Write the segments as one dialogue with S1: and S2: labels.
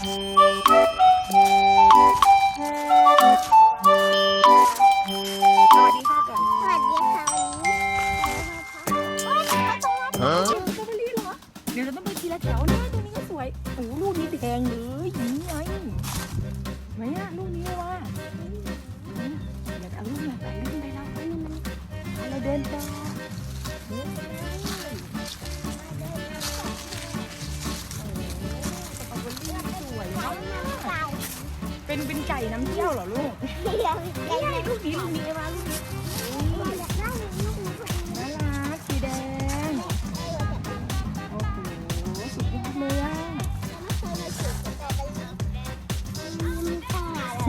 S1: ส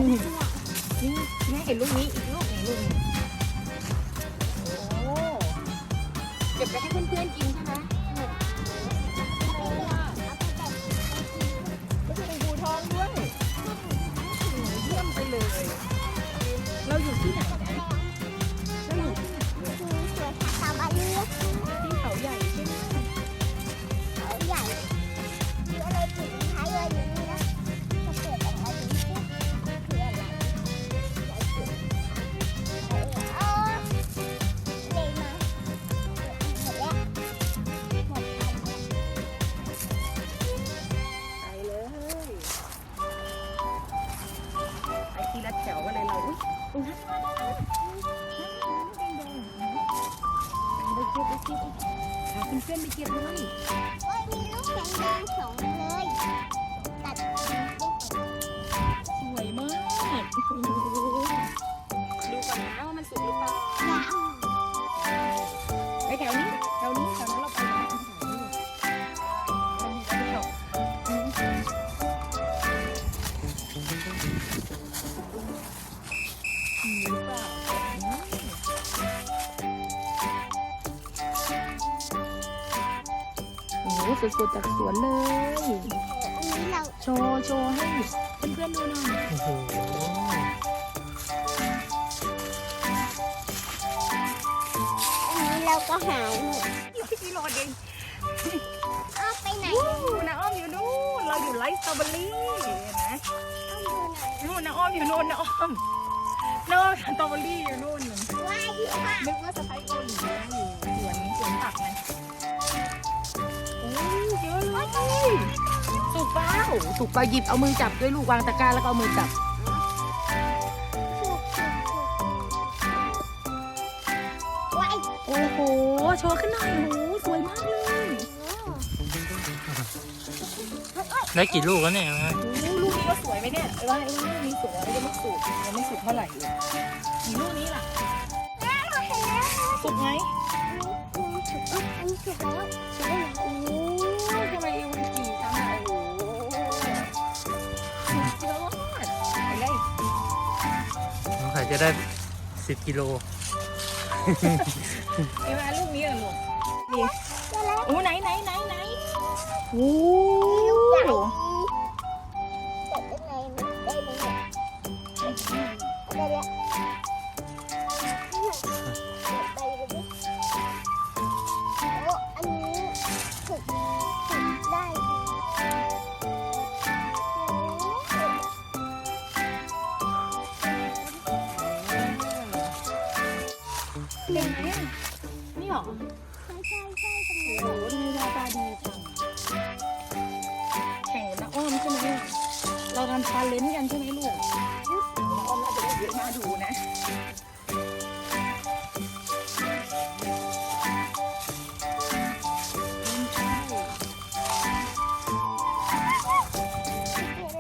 S1: นี่
S2: นี่
S1: แม่เห็นลูกนี้อีก
S2: ลูก
S1: ห
S2: นึ่
S1: งลูกหนึ่งโอ้เก็บไปให้เพื่อนๆกินใช่ไหม อุ้ย
S2: ตรงนั้นมาแล้ว
S1: ไปเก็บไปเก็บหาเพื่อนไปเก็บเลย
S2: โอ้ยมีลูกแดงๆสองเลยตัดลูกออก
S1: สวยมาก สดๆจากสวนเลย
S2: นี่เรา
S1: โชว์โชว์ให้เพื่อนๆดูหน่อย
S3: โอ้โห
S2: อันนี้เราก็หายหมด
S1: อยู่ที่กิโลเอง
S2: เอาไปไหน
S1: วู้น้าอ้อมอยู่นู่นเราอยู่ไลฟ์สตรอเบอรี่เห็นไหม
S2: ต้องดูหน่อย
S1: นู่นน้าอ้อมอยู่นู่นน้าอ้อมน้าอ้อมสตรอเบอรี่อยู่นู่นนึกว่าสะพ้ายเกลีนะอยู่สวนสวนผักนะ สุกเปล่าสุกเปล่าหยิบเอามือจับด้วยลูกวางตะกร้าแล้วก็เอามือจับ
S2: ถูกถูกถูกว่าไอ้
S1: โอ้โห โชว์ขึ้นหน่อยโอ้โหสวยมากเลย
S3: ได้กี่ลูกแล้วเนี่ย
S1: โอ้โหลูกนี้ก็สวยไหมเนี่ยไอ้ว่าไอ้ว่าลูกนี้สวยยังไม่สุกยังไม่สุกเท่าไหร่เลยกี่ลูกนี้ล่ะ สุกไหม
S2: อันนี้ถูกแล้วถูกแล้ว
S1: โอ้ยทำ ไมเอวมันกี่จังอะโอ้โหสุดยอดไปเลย
S3: สงสัยจะได้สิบกิโล
S1: ไอ้มาลูกนี้เหรอลูกนี่
S2: เจอแล้ว
S1: โอ้ไหนไหนไหนไหนโอ้
S2: ลูกใหญ่ำ
S1: ชาเลนจ์กันใช่ไหมลูกน้าอ้อมน่าจะได้เยอะน่าดูนะ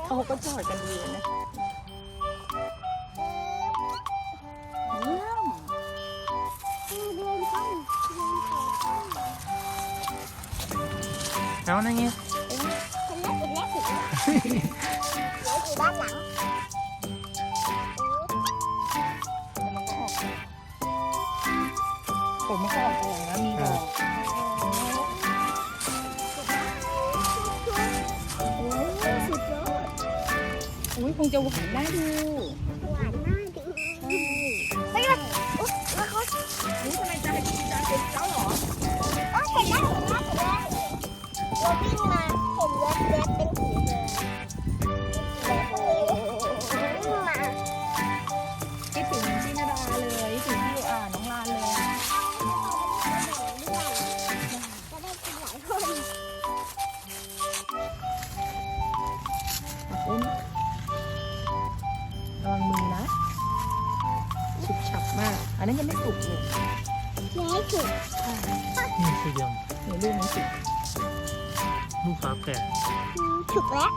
S1: เขาก็จอดกันดีนะเยี่ยม
S2: เดินเข้าเดินเข้า
S3: เอานั่นไง
S2: คนแรกคนแรกสุดแล้วเดี๋ยวอยู่ ด้านหลัง
S1: มันก็ออกผมมันก็ออกแรงนะมีดอกโอ้ยสุดยอดอุ้ยคงจะหวานน่าดู
S2: หวานมากดิไปเลยอุ๊ยมาเขา
S1: รู้ทำไมจะให้กินจานเป็นเจ้าหรอ
S2: อ้ยเห็นแล้วเห็นแล้วเห็นแล้วเราวิ่งมาเห็นแว๊บๆเป็นสี
S1: ตัดได้ไหมระวังมือนะฉุบฉับมาก อันนั้นยังไม่สุกเลย
S2: แม่จุด
S3: นี่คือยัง
S1: เดี๋ยวลูกมันสุก
S3: ลูกฟ้าแฝด
S2: ฉุกแล้ว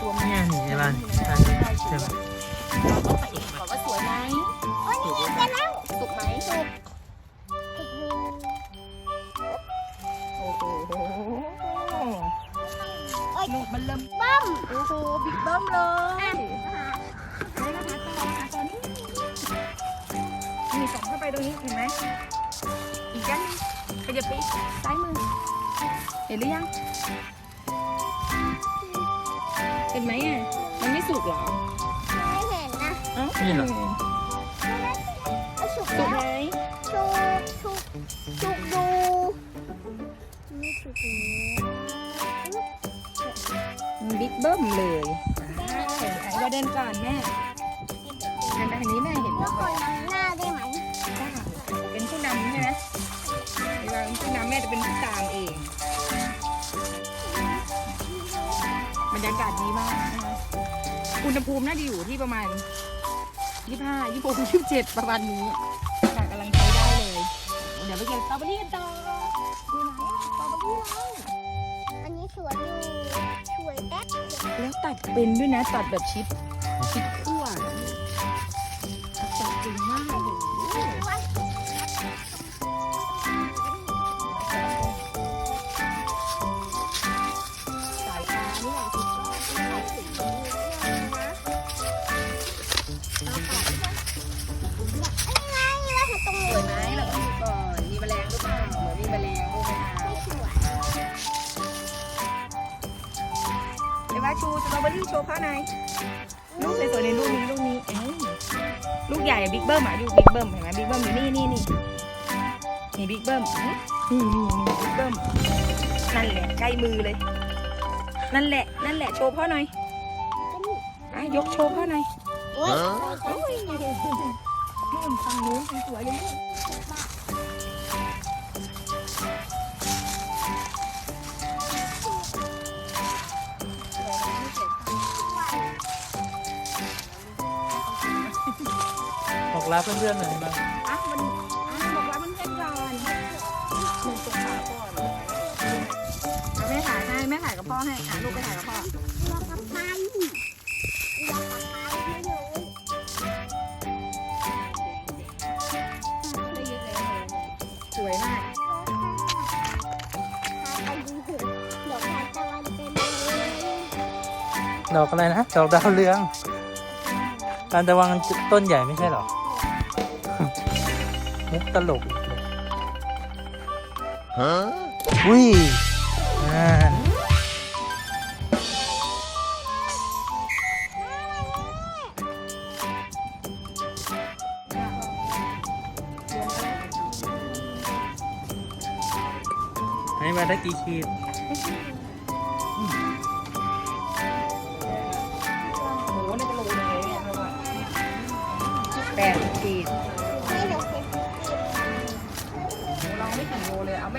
S1: ตัวมันเนี่ยนี่
S3: ใช่ป่ะใช่
S1: ใช่ไหมเราต้องสังเกตก่อนว่าสวยไหม
S2: โอ้นี่จะแล้ว
S1: สุกไหมสุกโอ้โห
S2: โอ้ย
S1: ลูกมันเริ่ม
S2: บ้ม
S1: โอ้โหบิ๊กบ้มเลยนี่นะคะต่อค่ะตอนนี้มีสองเข้าไปตรงนี้เห็นไหมอีกด้านนึงขยับไปซ้ายมือ เห็นหรือยัง เห็นไหมอะ มันไม่สุกเหรอ
S2: ไม่เห็นนะ
S1: เอ้า
S3: นี่เหรอ
S2: เอาฉุก
S1: สุ
S2: แล้
S1: ก
S2: ว
S1: ไหม
S2: ฉุกฉุกฉุกดูนี่ฉุกนี้
S1: บิ๊กเบิ้มเลยไอ้เราเดินก่อนแม่เดินไปทางนี้แม่เห็น
S2: แล้ว
S1: ว่า
S2: คนนำหน้าได้ไหม
S1: ได้เป็นผู้นำใช่ไหมเวลาเป็นผู้นำแม่จะเป็นผู้ตามเองบ รรยากาศดีมากนะคะอุณหภูมิน่าจะอยู่ที่ประมาณ 25 26 27 ประมาณนี้อากาศกำลังใช้ได้เลย เดี๋ยวไปเก็บสตรอเบอรี่กันต่อดูไหนอะสตรอเบอรี่เรา
S2: อันนี้สวยอยู่สวยแป๊บ
S1: แล้วตัดเป็นด้วยนะ ตัดแบบชิดชิดขั้วตัด
S2: ว
S1: ว่าชูสตรอเบอรี่โชว์เขาหน่อยลูกสวยๆในลูกนี้ลูกนี้เอ้ยลูกใหญ่บิ๊กเบิ้มอะดูบิ๊กเบิ้มเห็นไหมบิ๊กเบิ้มอยู่นี่นี่นี่นี่บิ๊กเบิ้มนี่นี่นี่บิ๊กเบิ้มนั่นแหละใกล้มือเลย นั่นแหละนั่นแหละโชว์พ่อหน่อยอะยกโชว์พ่อหน่อย
S2: โอ้ย
S1: โอ้ยนู่นฝั่งนู้นสวยๆเลยลูกสวย
S3: บอกลาเพื่อนๆหน่อยบ้าง
S1: อะมันอะบอกว่ามันเพื่อนก่อนหนึ่งตรงขาก่อนเอาแม่ถ่ายให้แม่ถ่ายกับพ่อให้อะลูกไปถ่ายกับพ่อ
S2: เรากลับไปเรากลับไปไม่รู้
S1: สวยมาก
S2: พาไปดูเถอะเดี๋ยวพาตะวันเป็นเลย
S3: ดอกอะไรนะ ดอกดาวเรือง การตะวังต้นใหญ่ไม่ใช่เหรอก ตลกอีกเลยอุ้ยอ่าให้มาได้กี่ขีด
S1: โอ้โหน่าจะโลเลยเนี่ยเราอะแปด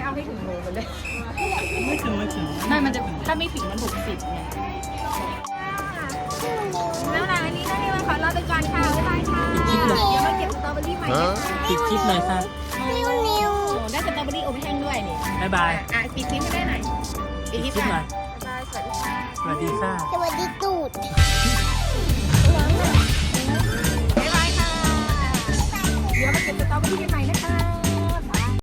S1: เลยเอาไม่เอาให้ถึงโลไปเลย
S3: ไม่ถึงไม่ถึง
S1: ไม่มันจะถ้าไม่ถึงมันหกสิบไงแล้วหลังอันนี้นั่นเองขอลาไปก่อนค่ะบ๊ายบายค่ะเดี๋ยวมาเก็บสตรอเบอรี่ใหม่นะคะ
S3: ปิดคลิปหน่อยค่ะ
S2: นิวนิว
S1: โอ้ได้สตรอเบอรี่อบแห้งด้วยนี่
S3: บ๊ายบาย
S1: อะปิดคลิปให้แม่หน่อยปิดคลิป
S3: คลิปหน่
S1: ค่ะ
S3: อย
S1: บ๊ายบายสวัสดีค่ะ
S3: สวัสดีค่ะ
S2: สวัสดีตูด
S1: บ๊ายบายค่ะเดี๋ยวมาเก็บสตรอเบอรี่กันใหม่นะคะ